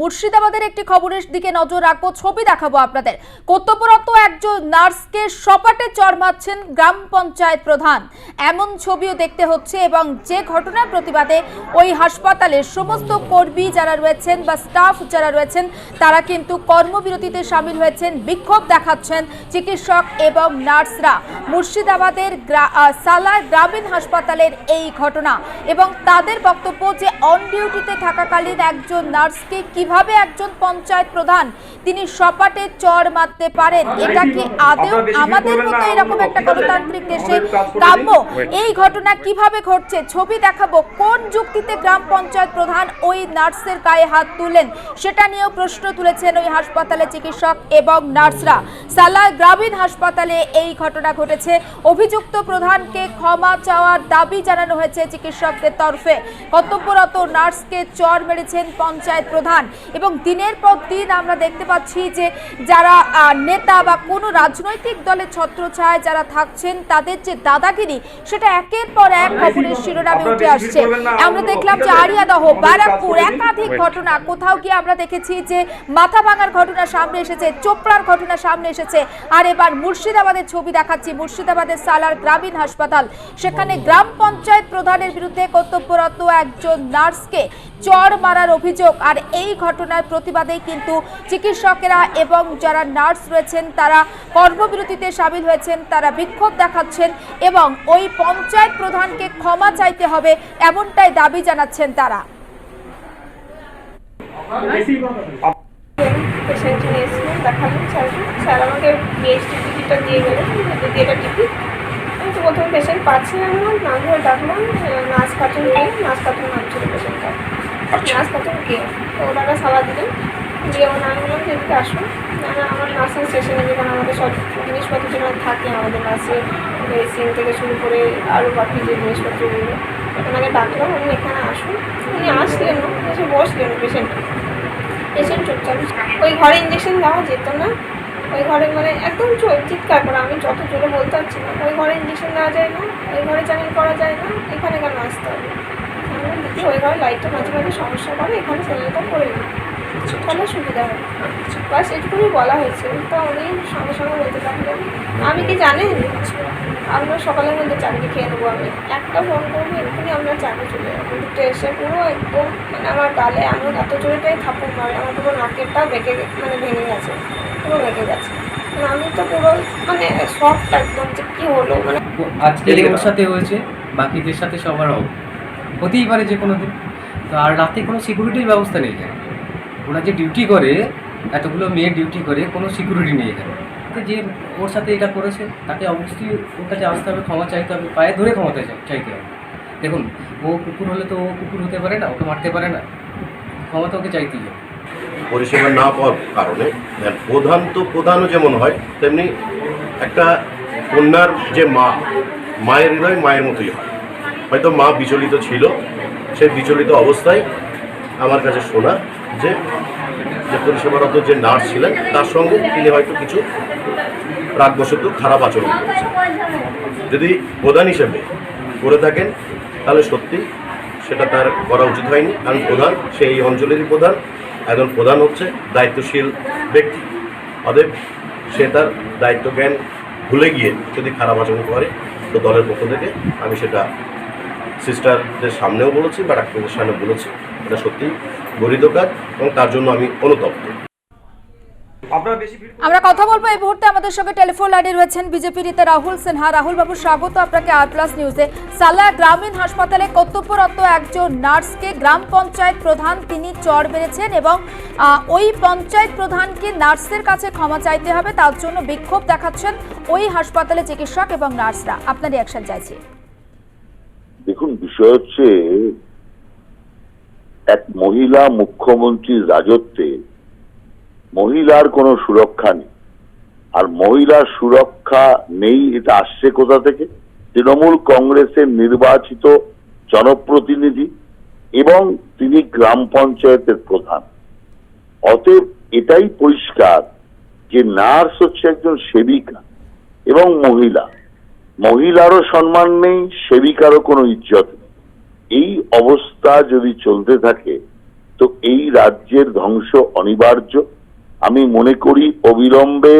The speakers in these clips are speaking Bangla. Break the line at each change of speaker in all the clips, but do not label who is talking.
মুর্শিদাবাদের একটি খবরের দিকে নজর রাখব, ছবি দেখাবো আপনাদের। কর্তব্যরত একজন নার্সকে সপাটে চড় মারছেন গ্রাম পঞ্চায়েত প্রধান। এমন ছবিও দেখতে হচ্ছে এবং যে ঘটনার প্রতিবাদে ওই হাসপাতালের সমস্ত কর্মী যারা রয়েছেন বা স্টাফ যারা রয়েছেন, তারা কিন্তু কর্মবিরতিতে সামিল হয়েছেন, বিক্ষোভ দেখাচ্ছেন চিকিৎসক এবং নার্সরা। মুর্শিদাবাদের সালার গ্রামীণ হাসপাতালের এই ঘটনা এবং তাদের বক্তব্য যে অন ডিউটিতে থাকাকালীন একজন নার্সকে কীভাবে একজন পঞ্চায়েত প্রধান তিনি সপাটে চর মারতে পারেন? এটা কি আদেও আমাদের মতো এরকম একটা গণতান্ত্রিক দেশে কাম্য এই ঘটনা কীভাবে ঘটছে? ছবি দেখাবো। কোন যুক্তিতে গ্রাম পঞ্চায়েত প্রধান ওই নার্সের গায়ে হাত তুলেন সেটা নিয়েও প্রশ্ন তুলেছেন ওই হাসপাতালে চিকিৎসক এবং নার্সরা। সালা গ্রামীণ হাসপাতালে এই ঘটনা ঘটেছে। অভিযুক্ত প্রধানকে ক্ষমা চাওয়ার দাবি জানানো হয়েছে চিকিৎসকদের তরফে। কর্তব্যরত নার্সকে চর মেরেছেন পঞ্চায়েত প্রধান। এবং দিনের পর দিন আমরা দেখতে পাচ্ছি যে যারা নেতা বা কোনো রাজনৈতিক দলের ছত্রছায় যারা থাকছেন তাদের যে দাদাগিরি সেটা একের পর এক খবরের শিরোনামে উঠে আসছে। আমরা দেখলাম যে আরিয়াদহ ব্যারাকপুর একাধিক ঘটনা কোথাও গিয়ে আমরা দেখেছি যে মাথা ভাঙার ঘটনা সামনে এসেছে চোপড়ার ঘটনা সামনে এসেছে। আর এবার মুর্শিদাবাদের ছবি দেখাচ্ছি মুর্শিদাবাদের সালার গ্রামীণ হাসপাতাল। সেখানে গ্রাম পঞ্চায়েত প্রধানের বিরুদ্ধে কর্তব্যরত একজন নার্সকে চর মারার অভিযোগ। আর এই ঘটনার প্রতিবাদে কিন্তু চিকিৎসকেরা এবং যারা নার্স রয়েছেন, তারা কর্মবিরতিতে সামিল হয়েছেন, তারা বিক্ষোভ দেখাচ্ছেন এবং ওই পঞ্চায়েত প্রধানকে ক্ষমা চাইতে হবে এমনটাই দাবি জানাচ্ছেন তারা।
পেশেন্ট স্যার আমাকে দিয়ে গেলেন আমি তো প্রথমে পেশেন্ট পাচ্ছিলাম না না ধরে ডাকলাম, নার্স কার্টুন কে নার্স কার্টুন নাম ছিল পেশেন্টটা ওনারা সালা দিলেন। দিয়ে বললাম আমার নার্সিং স্টেশনে যেখানে আমাদের সব জিনিসপত্র যেখানে থাকে, আমাদের থেকে শুরু করে আরও বাকি যে জিনিসপত্রগুলো ডাকলাম উনি এখানে আসুন। উনি আসলেন এসে বসলেন পেশেন্ট ওই ঘরে ইঞ্জেকশন দেওয়া যেত না। ওই ঘরে মানে একদম চিৎকার করে, আমি যত জোরে বলতে পারছি না। ওই ঘরে ইঞ্জেকশন দেওয়া যায় না, ওই ঘরে চ্যানেল করা যায় না, এখানে কেন আসতে হবে? দিদি ওই ঘরে লাইটটা মাঝে মাঝে সমস্যা করে এখানে চ্যানেলটা করে দিই তাহলে সুবিধা হবে। বাস এটুকুনি বলা হয়েছে। তা উনি সঙ্গে সঙ্গে বলতে থাকলেন আমি কি জানেন? আপনার সকালের মধ্যে চাকরি খেয়ে নেব আমি। একটা ফোন করব এক্ষুনি আপনার চাকরি চলে যাবে। দুটো এসে পুরো একদম মানে আমার গালে এমন এত জোরেটাই থাপুর মারে আমার পুরো নাকেরটা বেঁকে গে- মানে ভেঙে গেছে। পুরো বেঁকে গেছে। মানে আমি তো পুরো মানে সফট একদম যে কী হলো মানে
আজকে সাথে হয়েছে বাকিদের সাথে সবার হবে হতেই পারে যে কোনো দিন। তো আর রাতে কোনো সিকিউরিটির ব্যবস্থা নেই এখানে ওরা যে ডিউটি করে, এতগুলো মেয়ে ডিউটি করে, কোনো সিকিউরিটি নেই তো যে ওর সাথে এটা করেছে, তাকে অবশ্যই ওর কাছে আসতে হবে, ক্ষমা চাইতে হবে, পায়ে ধরে ক্ষমা চাই- চাইতে হবে। দেখুন, ও কুকুর হলে তো ও কুকুর হতে পারে না, ওকে মারতে পারে না। ক্ষমা তো ওকে চাইতেই হবে।
পরিষেবা না পাওয়ার কারণে প্রধান তো প্রধানও যেমন হয়, তেমনি একটা কন্যার যে মা, মায়ের হৃদয় মায়ের মতোই হয়। হয়তো মা বিচলিত ছিল সেই বিচলিত অবস্থায় আমার কাছে শোনা যে যে পরিষেবারত যে নার্স ছিলেন, তার সঙ্গে তিনি হয়তো কিছু রাগবশত খারাপ আচরণ করেছেন। যদি প্রধান হিসেবে করে থাকেন, তাহলে সত্যি সেটা তার করা উচিত হয়নি। কারণ প্রধান, সে এই অঞ্চলেরই প্রধান, একজন প্রধান হচ্ছে দায়িত্বশীল ব্যক্তি। অতএব সে তার দায়িত্ব জ্ঞান ভুলে গিয়ে যদি খারাপ আচরণ করে, তো দলের পক্ষ থেকে আমি সেটা সিস্টারদের সামনেও বলেছি বা ডাক্তারদের সামনে বলেছি। এটা সত্যি গরিত কাজ এবং তার জন্য আমি অনুতপ্ত।
আপনারা বেশি ভিড়
আমরা কথা বলব এই মুহূর্তে। আমাদের সঙ্গে টেলিফোন লাইনে রয়েছেন বিজেপি নেতা রাহুল সিনহা। রাহুল বাবু স্বাগত আপনাকে আর প্লাস নিউজে সালা গ্রামীণ হাসপাতালে কর্তব্যরত একজন নার্সকে গ্রাম পঞ্চায়েত প্রধান তিনি চড় মেরেছেন এবং ওই পঞ্চায়েত প্রধানকে নার্সের কাছে ক্ষমা চাইতে হবে। তার জন্য বিক্ষোভ দেখাচ্ছেন ওই হাসপাতালে চিকিৎসক এবং নার্সরা। আপনার রিয়াকশন চাইছি।
দেখুন, বিষয় হচ্ছে, এক মহিলা মুখ্যমন্ত্রীর রাজত্বে মহিলার কোনো সুরক্ষা নেই। আর মহিলার সুরক্ষা নেই, এটা আসছে কোথা থেকে? তৃণমূল কংগ্রেসের নির্বাচিত জনপ্রতিনিধি এবং তিনি গ্রাম পঞ্চায়েতের প্রধান। অতএব এটাই পরিষ্কার যে নার্স হচ্ছে একজন সেবিকা এবং মহিলা। মহিলারও সম্মান নেই, সেবিকারও কোনো ইজ্জত নেই। এই অবস্থা যদি চলতে থাকে, তো এই রাজ্যের ধ্বংস অনিবার্য। আমি মনে করি অবিলম্বে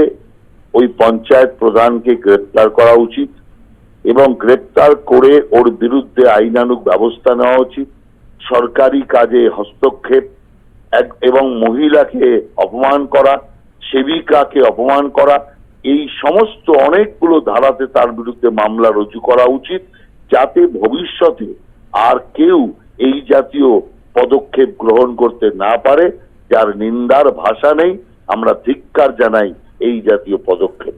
ওই পঞ্চায়েত প্রধানকে গ্রেপ্তার করা উচিত এবং গ্রেপ্তার করে ওর বিরুদ্ধে আইনানুগ ব্যবস্থা নেওয়া উচিত। সরকারি কাজে হস্তক্ষেপ এবং মহিলাকে অপমান করা, সেবিকাকে অপমান করা এই সমস্ত অনেকগুলো ধারাতে তার বিরুদ্ধে মামলা রুজু করা উচিত, যাতে ভবিষ্যতে আর কেউ এই জাতীয় পদক্ষেপ গ্রহণ করতে না পারে, যার নিন্দার ভাষা নেই। আমরা ধিক্কার জানাই এই জাতীয় পদক্ষেপ।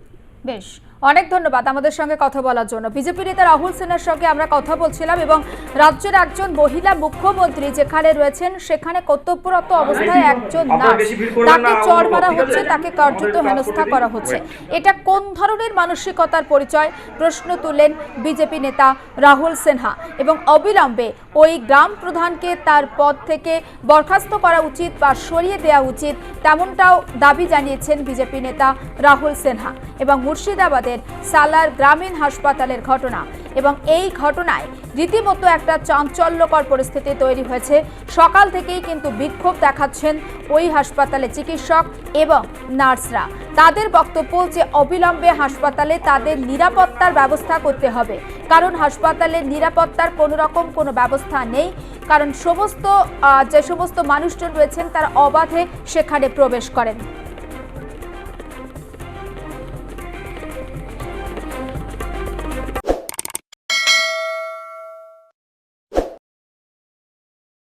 বেশ। অনেক ধন্যবাদ আমাদের সঙ্গে কথা বলার জন্য। বিজেপি নেতা রাহুল সেনের সঙ্গে আমরা কথা বলছিলাম এবং রাজ্যের একজন মহিলা মুখ্যমন্ত্রী যেখানে রয়েছেন সেখানে কর্তব্যরত অবস্থায় একজন নার্স। তাকে চড় মারা হচ্ছে তাকে কার্যত হেনস্থা করা হচ্ছে। এটা কোন ধরনের মানসিকতার পরিচয়? প্রশ্ন তুললেন বিজেপি নেতা রাহুল সিনহা এবং অবিলম্বে ওই গ্রাম প্রধানকে তার পদ থেকে বরখাস্ত করা উচিত বা সরিয়ে দেওয়া উচিত তেমনটাও দাবি জানিয়েছেন বিজেপি নেতা রাহুল সিনহা এবং মুর্শিদাবাদের সালার গ্রামীণ হাসপাতালের ঘটনা এবং এই ঘটনায় রীতিমতো একটা চাঞ্চল্যকর পরিস্থিতি তৈরি হয়েছে। সকাল থেকেই কিন্তু বিক্ষোভ দেখাচ্ছেন ওই হাসপাতালে চিকিৎসক এবং নার্সরা। তাদের বক্তব্য যে অবিলম্বে হাসপাতালে তাদের নিরাপত্তার ব্যবস্থা করতে হবে। কারণ হাসপাতালের নিরাপত্তার কোনো রকম কোনো ব্যবস্থা নেই। কারণ সমস্ত যে সমস্ত মানুষজন রয়েছেন তারা অবাধে সেখানে প্রবেশ করেন।